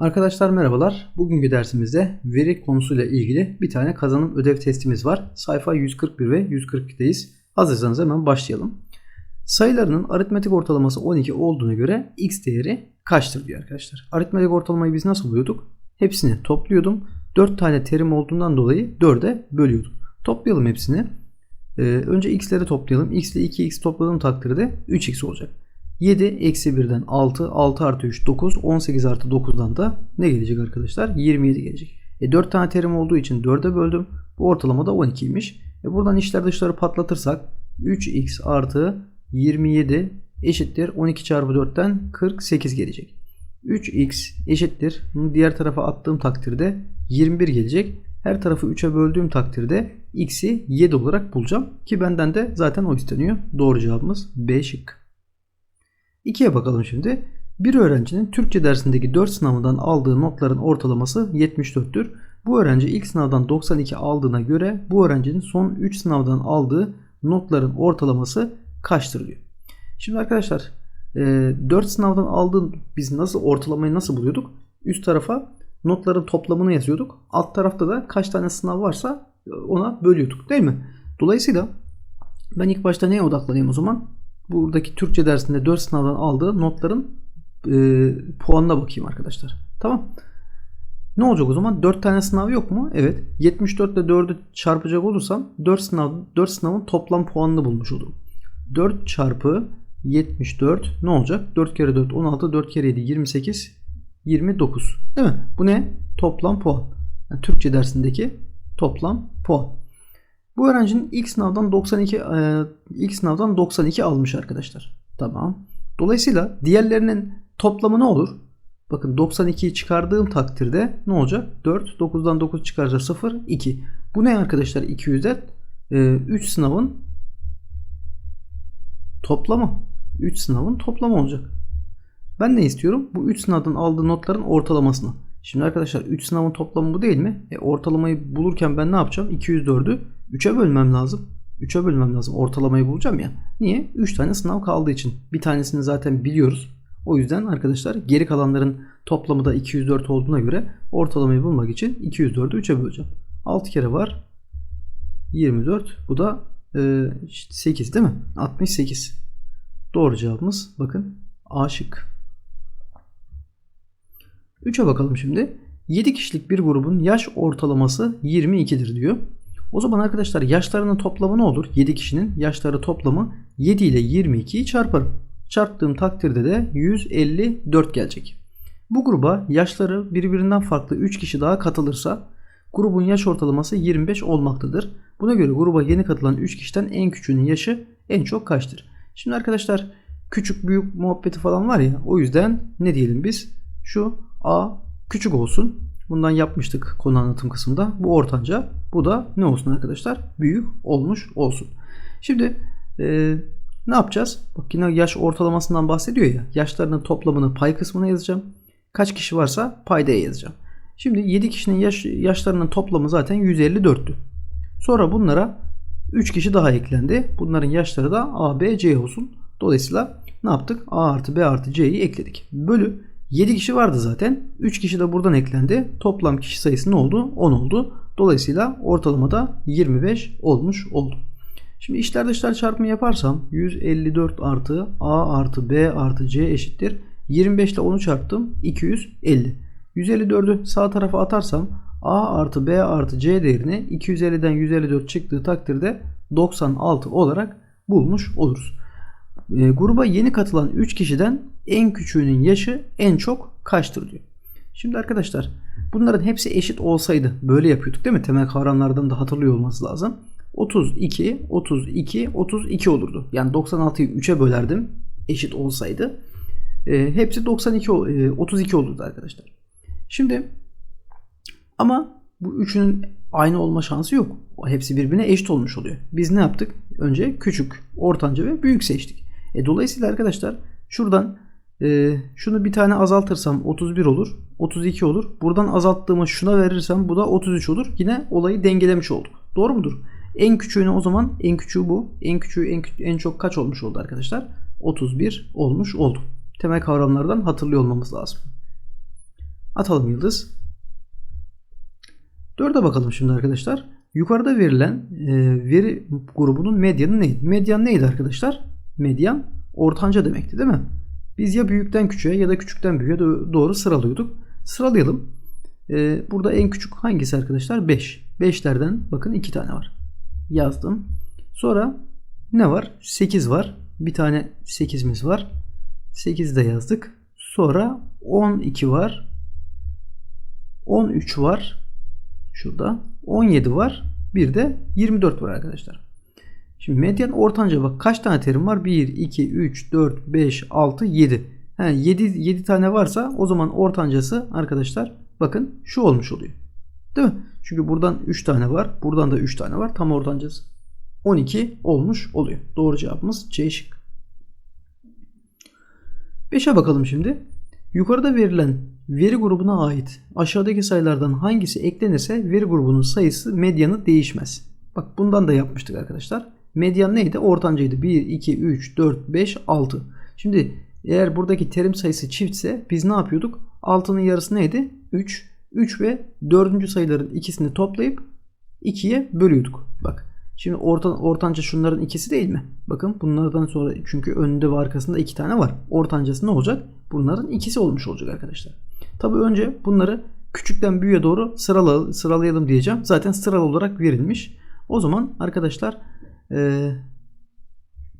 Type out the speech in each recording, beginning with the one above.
Arkadaşlar merhabalar. Bugünkü dersimizde veri konusuyla ilgili bir tane kazanım ödev testimiz var. Sayfa 141 ve 142'deyiz. Hazırsanız hemen başlayalım. Sayılarının aritmetik ortalaması 12 olduğuna göre x değeri kaçtır diyor arkadaşlar. Aritmetik ortalamayı biz nasıl buluyorduk? Hepsini topluyordum. 4 tane terim olduğundan dolayı 4'e bölüyordum. Toplayalım hepsini. Ee, önce x'leri toplayalım. x ile 2x topladığım takdirde 3x olacak. 7 eksi 1'den 6, 6 artı 3 9, 18 artı 9'dan da ne gelecek arkadaşlar? 27 gelecek. E 4 tane terim olduğu için 4'e böldüm. Bu ortalama da 12'ymiş. E buradan içler dışları patlatırsak 3x artı 27 eşittir 12 çarpı 4'ten 48 gelecek. 3x eşittir. Bunu diğer tarafa attığım takdirde 21 gelecek. Her tarafı 3'e böldüğüm takdirde x'i 7 olarak bulacağım. Ki benden de zaten o isteniyor. Doğru cevabımız B şık. 2'ye bakalım şimdi. Bir öğrencinin Türkçe dersindeki 4 sınavından aldığı notların ortalaması 74'tür. Bu öğrenci ilk sınavdan 92 aldığına göre bu öğrencinin son 3 sınavdan aldığı notların ortalaması kaçtır diyor. Şimdi arkadaşlar 4 sınavdan aldığın biz nasıl ortalamayı nasıl buluyorduk? Üst tarafa notların toplamını yazıyorduk. Alt tarafta da kaç tane sınav varsa ona bölüyorduk değil mi? Dolayısıyla ben ilk başta neye odaklanayım o zaman? Buradaki Türkçe dersinde 4 sınavdan aldığı notların e, puanına bakayım arkadaşlar. Tamam. Ne olacak o zaman? 4 tane sınav yok mu? Evet. 74 ile 4'ü çarpacak olursam 4 sınav 4 sınavın toplam puanını bulmuş olurum. 4 çarpı 74 ne olacak? 4 kere 4 16 4 kere 7 28 29. Değil mi? Bu ne? Toplam puan. Yani Türkçe dersindeki toplam puan. Bu öğrencinin ilk sınavdan 92 e, ilk sınavdan 92 almış arkadaşlar. Tamam. Dolayısıyla diğerlerinin toplamı ne olur? Bakın 92'yi çıkardığım takdirde ne olacak? 4, 9'dan 9 çıkarsa 0, 2. Bu ne arkadaşlar? 200'den e, 3 sınavın toplamı. 3 sınavın toplamı olacak. Ben ne istiyorum? Bu 3 sınavdan aldığı notların ortalamasını. Şimdi arkadaşlar 3 sınavın toplamı bu değil mi? E, ortalamayı bulurken ben ne yapacağım? 204'ü 3'e bölmem lazım. 3'e bölmem lazım. Ortalamayı bulacağım ya. Niye? 3 tane sınav kaldığı için. Bir tanesini zaten biliyoruz. O yüzden arkadaşlar geri kalanların toplamı da 204 olduğuna göre ortalamayı bulmak için 204'ü 3'e böleceğim. 6 kere var. 24. Bu da e, 8 değil mi? 68. Doğru cevabımız bakın A şık. 3'e bakalım şimdi. 7 kişilik bir grubun yaş ortalaması 22'dir diyor. O zaman arkadaşlar yaşlarının toplamı ne olur? 7 kişinin yaşları toplamı 7 ile 22'yi çarparım. Çarptığım takdirde de 154 gelecek. Bu gruba yaşları birbirinden farklı 3 kişi daha katılırsa grubun yaş ortalaması 25 olmaktadır. Buna göre gruba yeni katılan 3 kişiden en küçüğünün yaşı en çok kaçtır? Şimdi arkadaşlar küçük büyük muhabbeti falan var ya o yüzden ne diyelim biz? Şu A küçük olsun. Bundan yapmıştık konu anlatım kısmında. Bu ortanca. Bu da ne olsun arkadaşlar? Büyük olmuş olsun. Şimdi e, ne yapacağız? Bak yine yaş ortalamasından bahsediyor ya. Yaşlarının toplamını pay kısmına yazacağım. Kaç kişi varsa paydaya yazacağım. Şimdi 7 kişinin yaş, yaşlarının toplamı zaten 154'tü. Sonra bunlara 3 kişi daha eklendi. Bunların yaşları da A, B, C olsun. Dolayısıyla ne yaptık? A artı B artı C'yi ekledik. Bölü 7 kişi vardı zaten. 3 kişi de buradan eklendi. Toplam kişi sayısı ne oldu? 10 oldu. Dolayısıyla ortalamada 25 olmuş oldu. Şimdi içler dışlar çarpımı yaparsam 154 artı A artı B artı C eşittir. 25 ile 10'u çarptım 250. 154'ü sağ tarafa atarsam A artı B artı C değerini 250'den 154 çıktığı takdirde 96 olarak bulmuş oluruz. E, gruba yeni katılan 3 kişiden en küçüğünün yaşı en çok kaçtır diyor. Şimdi arkadaşlar bunların hepsi eşit olsaydı böyle yapıyorduk değil mi? Temel kavramlardan da hatırlıyor olması lazım. 32, 32, 32 olurdu. Yani 96'yı 3'e bölerdim eşit olsaydı. E, hepsi 92, e, 32 olurdu arkadaşlar. Şimdi ama bu üçünün aynı olma şansı yok. Hepsi birbirine eşit olmuş oluyor. Biz ne yaptık? Önce küçük, ortanca ve büyük seçtik. E, dolayısıyla arkadaşlar şuradan e, şunu bir tane azaltırsam 31 olur. 32 olur. Buradan azalttığımı şuna verirsem bu da 33 olur. Yine olayı dengelemiş olduk. Doğru mudur? En küçüğünü o zaman en küçüğü bu. En küçüğü en, en çok kaç olmuş oldu arkadaşlar? 31 olmuş oldu. Temel kavramlardan hatırlıyor olmamız lazım. Atalım yıldız. 4'e bakalım şimdi arkadaşlar. Yukarıda verilen e, veri grubunun medyanı neydi? Medyan neydi arkadaşlar? Medyan ortanca demekti değil mi? Biz ya büyükten küçüğe ya da küçükten büyüğe doğru sıralıyorduk. Sıralayalım. E, burada en küçük hangisi arkadaşlar? 5. 5'lerden bakın 2 tane var. Yazdım. Sonra ne var? 8 var. Bir tane 8'imiz var. 8 de yazdık. Sonra 12 var. 13 var. Şurada. 17 var. Bir de 24 var arkadaşlar. Şimdi medyan ortanca bak kaç tane terim var? 1, 2, 3, 4, 5, 6, 7. He, 7, 7 tane varsa o zaman ortancası arkadaşlar bakın şu olmuş oluyor. Değil mi? Çünkü buradan 3 tane var. Buradan da 3 tane var. Tam ortancası 12 olmuş oluyor. Doğru cevabımız C şık. 5'e bakalım şimdi. Yukarıda verilen veri grubuna ait aşağıdaki sayılardan hangisi eklenirse veri grubunun sayısı medyanı değişmez. Bak bundan da yapmıştık arkadaşlar. Medyan neydi? Ortancaydı. 1, 2, 3, 4, 5, 6. Şimdi eğer buradaki terim sayısı çiftse biz ne yapıyorduk? 6'nın yarısı neydi? 3. 3 ve 4. sayıların ikisini toplayıp 2'ye bölüyorduk. Bak Şimdi ortan, ortanca şunların ikisi değil mi? Bakın bunlardan sonra çünkü önünde ve arkasında iki tane var. Ortancası ne olacak? Bunların ikisi olmuş olacak arkadaşlar. Tabi önce bunları küçükten büyüğe doğru sırala, sıralayalım diyeceğim. Zaten sıralı olarak verilmiş. O zaman arkadaşlar e,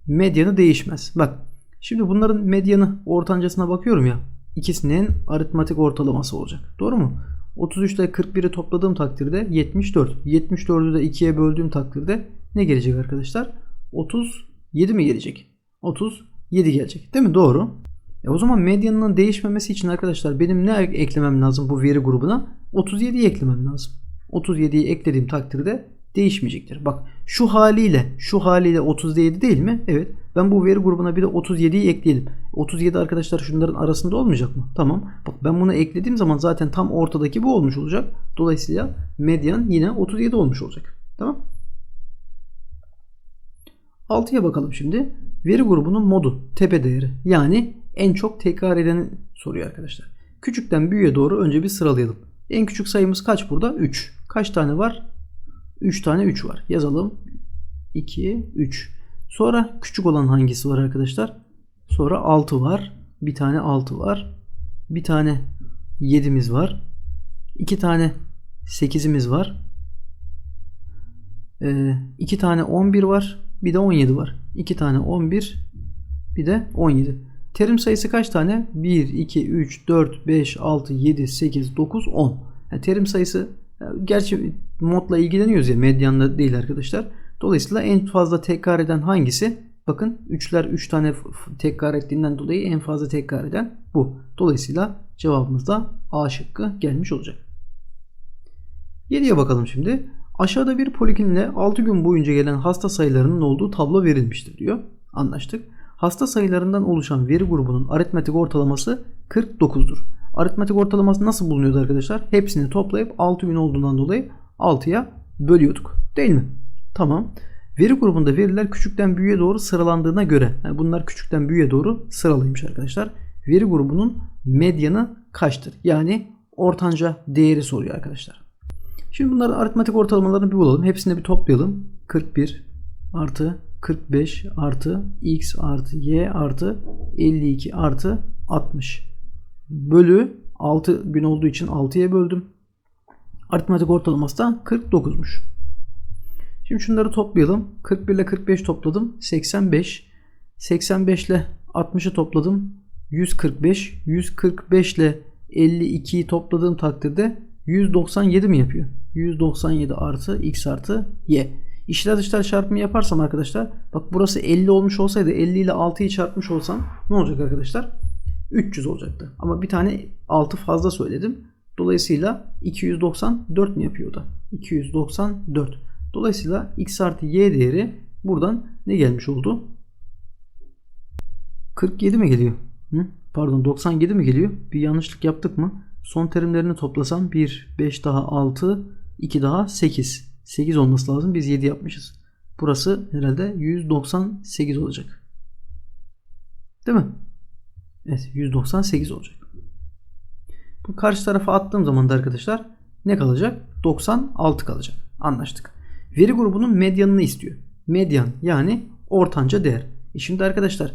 medyanı değişmez. Bak şimdi bunların medyanı ortancasına bakıyorum ya. İkisinin aritmatik ortalaması olacak. Doğru mu? 33 ile 41'i topladığım takdirde 74. 74'ü de 2'ye böldüğüm takdirde ne gelecek arkadaşlar? 37 mi gelecek? 37 gelecek. Değil mi? Doğru. E o zaman medyanının değişmemesi için arkadaşlar benim ne eklemem lazım bu veri grubuna? 37'yi eklemem lazım. 37'yi eklediğim takdirde değişmeyecektir. Bak şu haliyle şu haliyle 37 değil mi? Evet. Ben bu veri grubuna bir de 37'yi ekleyelim. 37 arkadaşlar şunların arasında olmayacak mı? Tamam. Bak ben bunu eklediğim zaman zaten tam ortadaki bu olmuş olacak. Dolayısıyla medyan yine 37 olmuş olacak. Tamam. 6'ya bakalım şimdi. Veri grubunun modu, tepe değeri. Yani en çok tekrar edeni soruyor arkadaşlar. Küçükten büyüğe doğru önce bir sıralayalım. En küçük sayımız kaç burada? 3. Kaç tane var? 3 tane 3 var. Yazalım. 2, 3. Sonra küçük olan hangisi var arkadaşlar? Sonra 6 var. Bir tane 6 var. Bir tane 7'miz var. 2 tane 8'imiz var. 2 ee, tane 11 var. Bir de 17 var. 2 tane 11 bir de 17. Terim sayısı kaç tane? 1, 2, 3, 4, 5, 6, 7, 8, 9, 10. Yani terim sayısı gerçi modla ilgileniyoruz ya medyanla değil arkadaşlar. Dolayısıyla en fazla tekrar eden hangisi? Bakın 3'ler 3 tane tekrar ettiğinden dolayı en fazla tekrar eden bu. Dolayısıyla cevabımız da A şıkkı gelmiş olacak. 7'ye bakalım şimdi. Aşağıda bir poliklinle 6 gün boyunca gelen hasta sayılarının olduğu tablo verilmiştir diyor. Anlaştık. Hasta sayılarından oluşan veri grubunun aritmetik ortalaması 49'dur. Aritmetik ortalaması nasıl bulunuyordu arkadaşlar? Hepsini toplayıp 6 gün olduğundan dolayı 6'ya bölüyorduk. Değil mi? Tamam. Veri grubunda veriler küçükten büyüğe doğru sıralandığına göre yani bunlar küçükten büyüğe doğru sıralıymış arkadaşlar. Veri grubunun medyanı kaçtır? Yani ortanca değeri soruyor arkadaşlar. Şimdi bunların aritmetik ortalamalarını bir bulalım. Hepsini bir toplayalım. 41 artı 45 artı x artı y artı 52 artı 60 bölü 6 gün olduğu için 6'ya böldüm. Aritmetik ortalaması da 49'muş. Şimdi şunları toplayalım. 41 ile 45 topladım. 85. 85 ile 60'ı topladım. 145. 145 ile 52'yi topladığım takdirde 197 mi yapıyor? 197 artı x artı y. İşler dışlar çarpımı yaparsam arkadaşlar bak burası 50 olmuş olsaydı 50 ile 6'yı çarpmış olsam ne olacak arkadaşlar? 300 olacaktı. Ama bir tane 6 fazla söyledim. Dolayısıyla 294 mi yapıyor da? 294. Dolayısıyla x artı y değeri buradan ne gelmiş oldu? 47 mi geliyor? Hı? Pardon 97 mi geliyor? Bir yanlışlık yaptık mı? Son terimlerini toplasam 1, 5 daha 6, 2 daha 8. 8 olması lazım. Biz 7 yapmışız. Burası herhalde 198 olacak. Değil mi? Evet 198 olacak. Bu karşı tarafa attığım zaman da arkadaşlar ne kalacak? 96 kalacak. Anlaştık. Veri grubunun medyanını istiyor. Medyan yani ortanca değer. E şimdi arkadaşlar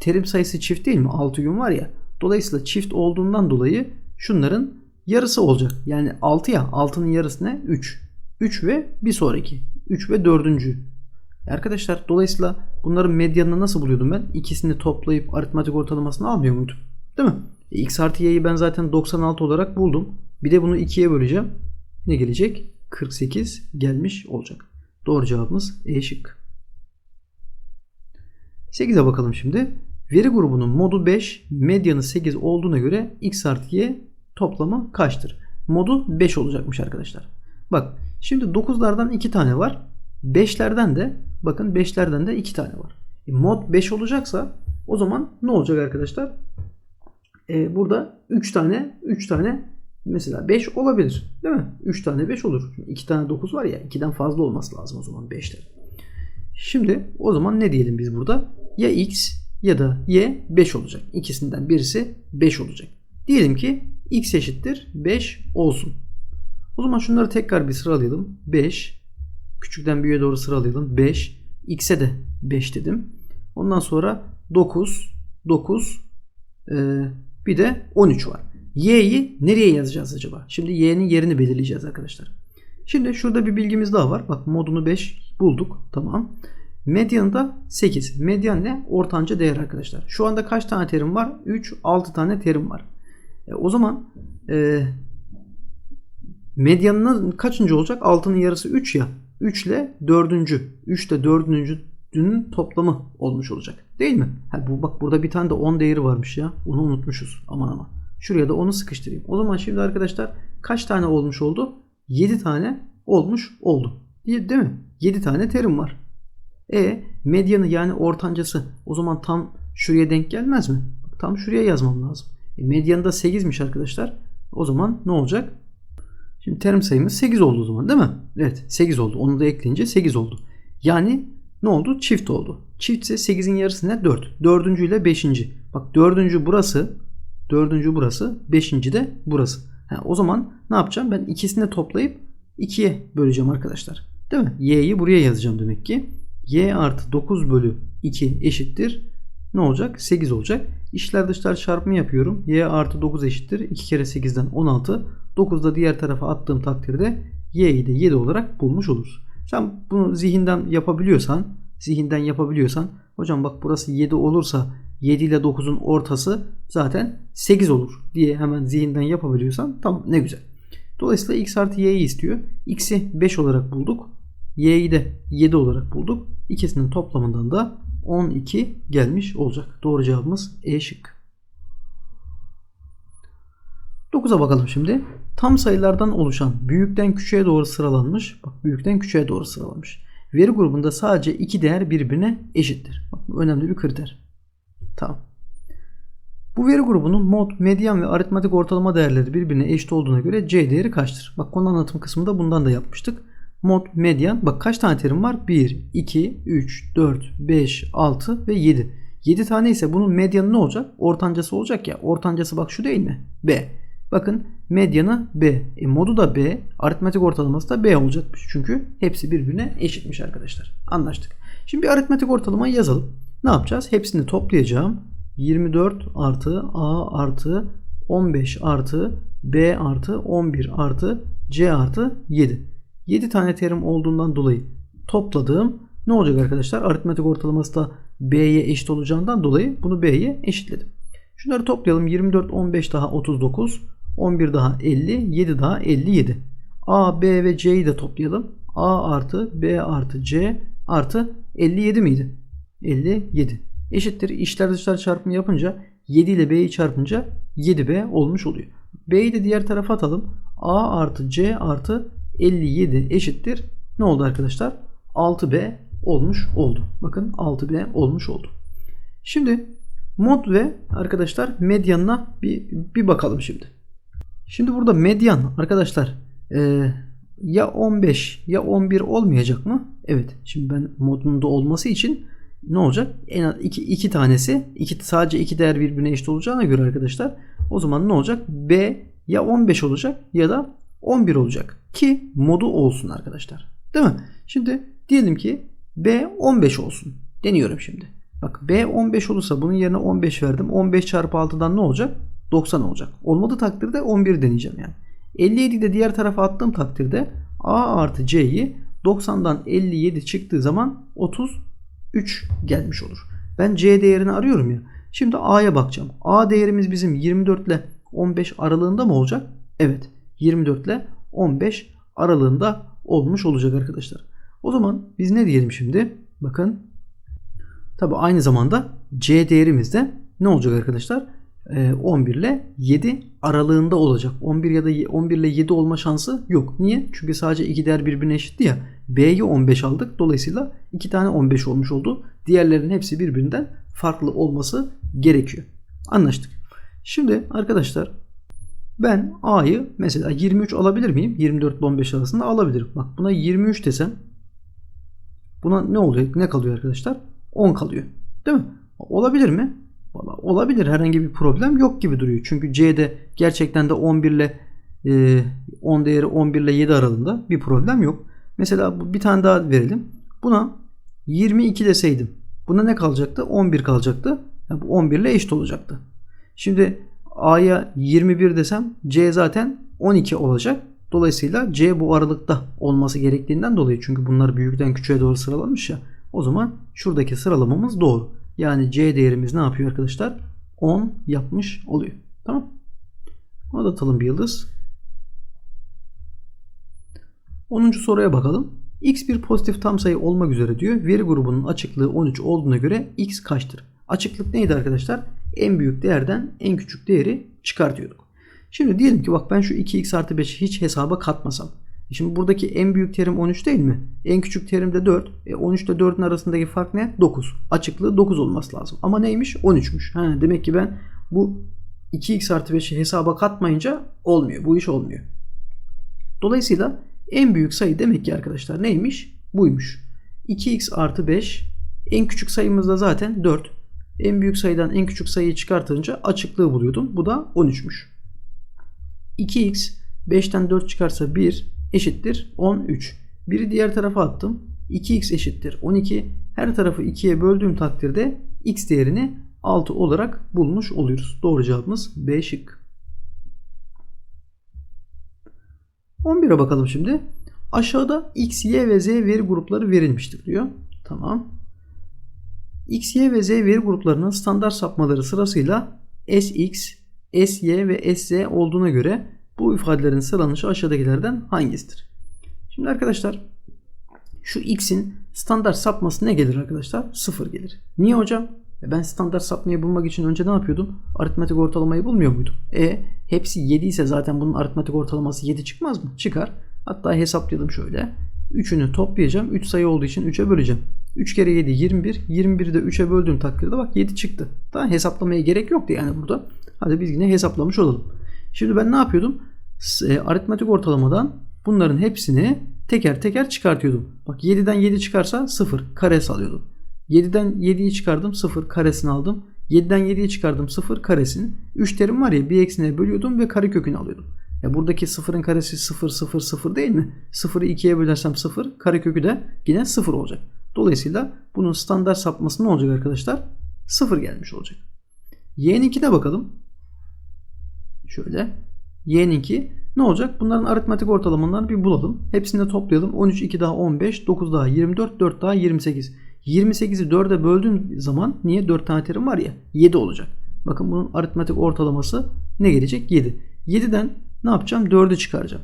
terim sayısı çift değil mi? 6 gün var ya. Dolayısıyla çift olduğundan dolayı şunların yarısı olacak. Yani 6 ya 6'nın yarısı ne? 3. 3 ve bir sonraki. 3 ve 4. Arkadaşlar dolayısıyla bunların medyanını nasıl buluyordum ben? İkisini toplayıp aritmatik ortalamasını almıyor muydum? Değil mi? E, x artı y'yi ben zaten 96 olarak buldum. Bir de bunu 2'ye böleceğim. Ne gelecek? 48 gelmiş olacak. Doğru cevabımız E şık. 8'e bakalım şimdi. Veri grubunun modu 5, medyanı 8 olduğuna göre x artı y toplamı kaçtır? Modu 5 olacakmış arkadaşlar. Bak şimdi 9'lardan 2 tane var. 5'lerden de bakın 5'lerden de 2 tane var. E, mod 5 olacaksa o zaman ne olacak arkadaşlar? E, burada 3 tane 3 tane mesela 5 olabilir. Değil mi? 3 tane 5 olur. 2 tane 9 var ya 2'den fazla olması lazım o zaman 5'lerin. Şimdi o zaman ne diyelim biz burada? Ya x ya da y 5 olacak. İkisinden birisi 5 olacak. Diyelim ki x eşittir 5 olsun. O zaman şunları tekrar bir sıralayalım. 5 küçükten büyüğe doğru sıralayalım. 5 x'e de 5 dedim. Ondan sonra 9 9 e, bir de 13 var. Y'yi nereye yazacağız acaba? Şimdi y'nin yerini belirleyeceğiz arkadaşlar. Şimdi şurada bir bilgimiz daha var. Bak modunu 5 bulduk. Tamam. Medyanı da 8. Medyan ne? Ortanca değer arkadaşlar. Şu anda kaç tane terim var? 3, 6 tane terim var. E, o zaman e, medyanının kaçıncı olacak? 6'nın yarısı 3 ya. 3 ile 4. 3 ile 4'ünün toplamı olmuş olacak. Değil mi? Ha, bu bak burada bir tane de 10 değeri varmış ya. Onu unutmuşuz. Aman aman. Şuraya da onu sıkıştırayım. O zaman şimdi arkadaşlar kaç tane olmuş oldu? 7 tane olmuş oldu. Değil mi? 7 tane terim var. E medyanı yani ortancası o zaman tam şuraya denk gelmez mi? Tam şuraya yazmam lazım. E, medyanı da 8'miş arkadaşlar. O zaman ne olacak? Şimdi terim sayımız 8 oldu o zaman değil mi? Evet 8 oldu. Onu da ekleyince 8 oldu. Yani ne oldu? Çift oldu. Çiftse 8'in yarısı ne? 4. 4. ile 5. Bak 4. burası. 4. burası. 5. de burası. Ha, o zaman ne yapacağım? Ben ikisini de toplayıp 2'ye böleceğim arkadaşlar. Değil mi? Y'yi buraya yazacağım demek ki. Y artı 9 bölü 2 eşittir. Ne olacak? 8 olacak. İşler dışlar çarpımı yapıyorum. Y artı 9 eşittir. 2 kere 8'den 16. 9 da diğer tarafa attığım takdirde Y'yi de 7 olarak bulmuş oluruz. Sen bunu zihinden yapabiliyorsan, zihinden yapabiliyorsan, hocam bak burası 7 olursa 7 ile 9'un ortası zaten 8 olur diye hemen zihinden yapabiliyorsan tamam ne güzel. Dolayısıyla x artı y'yi istiyor. x'i 5 olarak bulduk. y'yi de 7 olarak bulduk. İkisinin toplamından da 12 gelmiş olacak. Doğru cevabımız E şık. 9'a bakalım şimdi. Tam sayılardan oluşan büyükten küçüğe doğru sıralanmış. Bak büyükten küçüğe doğru sıralanmış. Veri grubunda sadece iki değer birbirine eşittir. Bak bu önemli bir kriter. Tamam. Bu veri grubunun mod, medyan ve aritmatik ortalama değerleri birbirine eşit olduğuna göre C değeri kaçtır? Bak konu anlatım kısmında bundan da yapmıştık. Mod, medyan. Bak kaç tane terim var? 1, 2, 3, 4, 5, 6 ve 7. 7 tane ise bunun medyanı ne olacak? Ortancası olacak ya. Ortancası bak şu değil mi? B. Bakın medyanı B. E, modu da B. Aritmetik ortalaması da B olacakmış. Çünkü hepsi birbirine eşitmiş arkadaşlar. Anlaştık. Şimdi bir aritmetik ortalamayı yazalım. Ne yapacağız? Hepsini toplayacağım. 24 artı A artı 15 artı B artı 11 artı C artı 7. 7 tane terim olduğundan dolayı topladığım ne olacak arkadaşlar? Aritmetik ortalaması da B'ye eşit olacağından dolayı bunu B'ye eşitledim. Şunları toplayalım. 24, 15 daha 39, 11 daha 50, 7 daha 57. A, B ve C'yi de toplayalım. A artı B artı C artı 57 miydi? 57. Eşittir. İşler dışlar çarpımı yapınca 7 ile B'yi çarpınca 7B olmuş oluyor. B'yi de diğer tarafa atalım. A artı C artı 57 eşittir. Ne oldu arkadaşlar? 6B olmuş oldu. Bakın 6B olmuş oldu. Şimdi mod ve arkadaşlar medyanına bir, bir bakalım şimdi. Şimdi burada medyan arkadaşlar e, ya 15 ya 11 olmayacak mı? Evet. Şimdi ben modunda olması için ne olacak? En az iki, iki tanesi iki, sadece iki değer birbirine eşit olacağına göre arkadaşlar o zaman ne olacak? B ya 15 olacak ya da 11 olacak ki modu olsun arkadaşlar. Değil mi? Şimdi diyelim ki B 15 olsun. Deniyorum şimdi. Bak B 15 olursa bunun yerine 15 verdim. 15 çarpı 6'dan ne olacak? 90 olacak. Olmadığı takdirde 11 deneyeceğim yani. 57'yi de diğer tarafa attığım takdirde A artı C'yi 90'dan 57 çıktığı zaman 33 gelmiş olur. Ben C değerini arıyorum ya. Şimdi A'ya bakacağım. A değerimiz bizim 24 ile 15 aralığında mı olacak? Evet. 24 ile 15 aralığında olmuş olacak arkadaşlar. O zaman biz ne diyelim şimdi? Bakın. Tabi aynı zamanda C değerimiz de ne olacak arkadaşlar? 11 ee, ile 7 aralığında olacak. 11 ya da 11 ile 7 olma şansı yok. Niye? Çünkü sadece iki değer birbirine eşitti ya. B'yi 15 aldık. Dolayısıyla iki tane 15 olmuş oldu. Diğerlerinin hepsi birbirinden farklı olması gerekiyor. Anlaştık. Şimdi arkadaşlar ben A'yı mesela 23 alabilir miyim? 24 ile 15 arasında alabilirim. Bak buna 23 desem buna ne oluyor? Ne kalıyor arkadaşlar? 10 kalıyor. Değil mi? Olabilir mi? Valla olabilir. Herhangi bir problem yok gibi duruyor. Çünkü C'de gerçekten de 11 ile 10 değeri 11 ile 7 aralığında bir problem yok. Mesela bir tane daha verelim. Buna 22 deseydim. Buna ne kalacaktı? 11 kalacaktı. Yani bu 11 ile eşit olacaktı. Şimdi A'ya 21 desem C zaten 12 olacak. Dolayısıyla C bu aralıkta olması gerektiğinden dolayı çünkü bunlar büyükten küçüğe doğru sıralanmış ya. O zaman şuradaki sıralamamız doğru. Yani C değerimiz ne yapıyor arkadaşlar? 10 yapmış oluyor. Tamam. Ona da atalım bir yıldız. 10. soruya bakalım. X bir pozitif tam sayı olmak üzere diyor. Veri grubunun açıklığı 13 olduğuna göre X kaçtır? Açıklık neydi arkadaşlar? En büyük değerden en küçük değeri çıkartıyorduk. Şimdi diyelim ki bak ben şu 2x artı 5'i hiç hesaba katmasam. Şimdi buradaki en büyük terim 13 değil mi? En küçük terim de 4. E 13 ile 4'ün arasındaki fark ne? 9. Açıklığı 9 olması lazım. Ama neymiş? 13'müş. Ha, demek ki ben bu 2x artı 5'i hesaba katmayınca olmuyor. Bu iş olmuyor. Dolayısıyla en büyük sayı demek ki arkadaşlar neymiş? Buymuş. 2x artı 5 en küçük sayımız da zaten 4. En büyük sayıdan en küçük sayıyı çıkartınca açıklığı buluyordum. Bu da 13'müş. 2x 5'ten 4 çıkarsa 1 eşittir 13. Biri diğer tarafa attım. 2x eşittir 12. Her tarafı 2'ye böldüğüm takdirde x değerini 6 olarak bulmuş oluyoruz. Doğru cevabımız B şık. 11'e bakalım şimdi. Aşağıda x, y ve z veri grupları verilmiştir diyor. Tamam. x, y ve z veri gruplarının standart sapmaları sırasıyla sx, sy ve sz olduğuna göre bu ifadelerin sıralanışı aşağıdakilerden hangisidir? Şimdi arkadaşlar şu x'in standart sapması ne gelir arkadaşlar? 0 gelir. Niye hocam? E ben standart sapmayı bulmak için önce ne yapıyordum? Aritmetik ortalamayı bulmuyor muydum? E hepsi 7 ise zaten bunun aritmetik ortalaması 7 çıkmaz mı? Çıkar. Hatta hesapladım şöyle. 3'ünü toplayacağım. 3 sayı olduğu için 3'e böleceğim. 3 kere 7 21. 21'i de 3'e böldüğüm takdirde bak 7 çıktı. Daha hesaplamaya gerek yoktu yani burada. Hadi biz yine hesaplamış olalım. Şimdi ben ne yapıyordum? E, aritmetik ortalamadan bunların hepsini teker teker çıkartıyordum. Bak 7'den 7 çıkarsa 0 karesi alıyordum. 7'den 7'yi çıkardım 0 karesini aldım. 7'den 7'yi çıkardım 0 karesini. 3 terim var ya bir eksine bölüyordum ve kare kökünü alıyordum. Ya buradaki 0'ın karesi 0 0 0 değil mi? 0'ı 2'ye bölersem 0 kare kökü de yine 0 olacak. Dolayısıyla bunun standart sapması ne olacak arkadaşlar? 0 gelmiş olacak. Y'ninkine bakalım. Şöyle. Y'ninki ne olacak? Bunların aritmetik ortalamalarını bir bulalım. Hepsini de toplayalım. 13, 2 daha 15, 9 daha 24, 4 daha 28. 28'i 4'e böldüğüm zaman niye 4 tane terim var ya 7 olacak. Bakın bunun aritmetik ortalaması ne gelecek? 7. 7'den ne yapacağım? 4'ü çıkaracağım.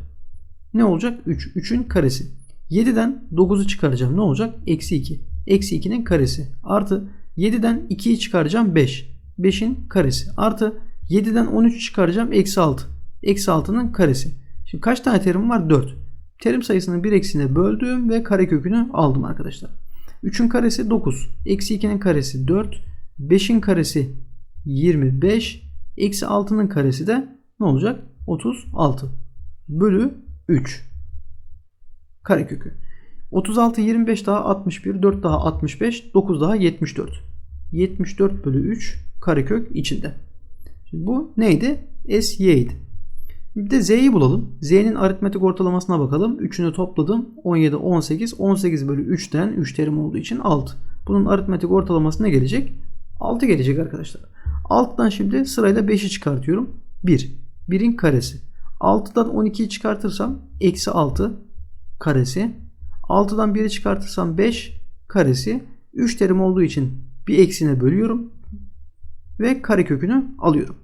Ne olacak? 3. 3'ün karesi. 7'den 9'u çıkaracağım. Ne olacak? Eksi 2. Eksi 2'nin karesi. Artı 7'den 2'yi çıkaracağım. 5. 5'in karesi. Artı 7'den 13 çıkaracağım. Eksi 6. Eksi 6'nın karesi. Şimdi kaç tane terim var? 4. Terim sayısını bir eksine böldüm ve kare kökünü aldım arkadaşlar. 3'ün karesi 9. Eksi 2'nin karesi 4. 5'in karesi 25. Eksi 6'nın karesi de ne olacak? 36. Bölü 3. Karekökü. 36, 25 daha 61, 4 daha 65, 9 daha 74. 74 bölü 3 karekök içinde. Bu neydi? S, Y. Bir de Z'yi bulalım. Z'nin aritmetik ortalamasına bakalım. 3'ünü topladım. 17, 18. 18 bölü 3'ten 3 terim olduğu için 6. Bunun aritmetik ortalaması ne gelecek? 6 gelecek arkadaşlar. Alttan şimdi sırayla 5'i çıkartıyorum. 1. 1'in karesi. 6'dan 12'yi çıkartırsam eksi 6 karesi. 6'dan 1'i çıkartırsam 5 karesi. 3 terim olduğu için bir eksine bölüyorum. Ve kare kökünü alıyorum.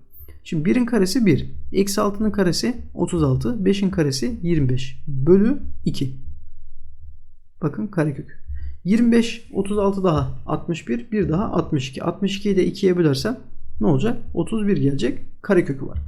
Şimdi 1'in karesi 1. Eksi 6'nın karesi 36. 5'in karesi 25. Bölü 2. Bakın karekök. 25, 36 daha 61, 1 daha 62. 62'yi de 2'ye bölersem ne olacak? 31 gelecek. Karekökü var.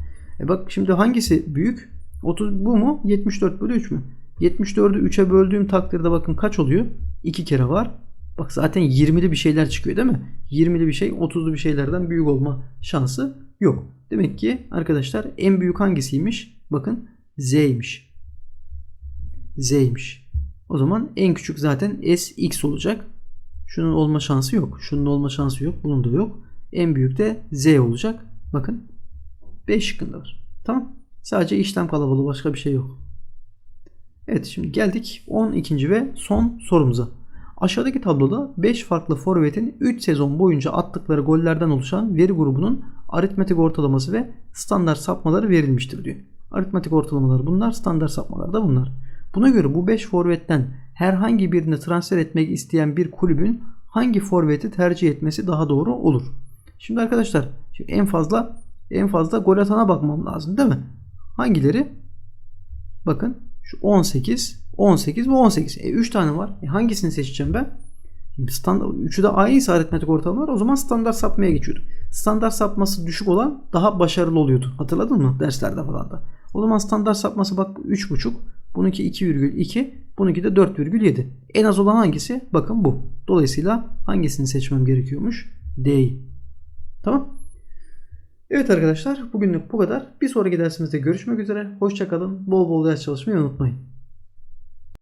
E bak şimdi hangisi büyük? 30 bu mu? 74 bölü 3 mü? 74'ü 3'e böldüğüm takdirde bakın kaç oluyor? 2 kere var. Bak zaten 20'li bir şeyler çıkıyor değil mi? 20'li bir şey 30'lu bir şeylerden büyük olma şansı yok. Demek ki arkadaşlar en büyük hangisiymiş? Bakın Z'ymiş. Z'ymiş. O zaman en küçük zaten SX olacak. Şunun olma şansı yok. Şunun olma şansı yok. Bunun da yok. En büyük de Z olacak. Bakın 5 şıkkında var. Tamam. Sadece işlem kalabalığı başka bir şey yok. Evet şimdi geldik 12. ve son sorumuza. Aşağıdaki tabloda 5 farklı forvetin 3 sezon boyunca attıkları gollerden oluşan veri grubunun aritmetik ortalaması ve standart sapmaları verilmiştir diyor. Aritmetik ortalamalar bunlar, standart sapmalar da bunlar. Buna göre bu 5 forvetten herhangi birini transfer etmek isteyen bir kulübün hangi forveti tercih etmesi daha doğru olur? Şimdi arkadaşlar şimdi en fazla en fazla gol atana bakmam lazım değil mi? Hangileri? Bakın şu 18, 18 ve 18. E 3 tane var. E hangisini seçeceğim ben? Şimdi standart, üçü de aynı ise aritmetik ortalamalar o zaman standart sapmaya geçiyorduk. Standart sapması düşük olan daha başarılı oluyordu. Hatırladın mı? Derslerde falan da. O zaman standart sapması bak 3.5. Bununki 2,2. Bununki de 4,7. En az olan hangisi? Bakın bu. Dolayısıyla hangisini seçmem gerekiyormuş? D'yi. Tamam. Evet arkadaşlar bugünlük bu kadar. Bir sonraki dersimizde görüşmek üzere. Hoşçakalın. Bol bol ders çalışmayı unutmayın.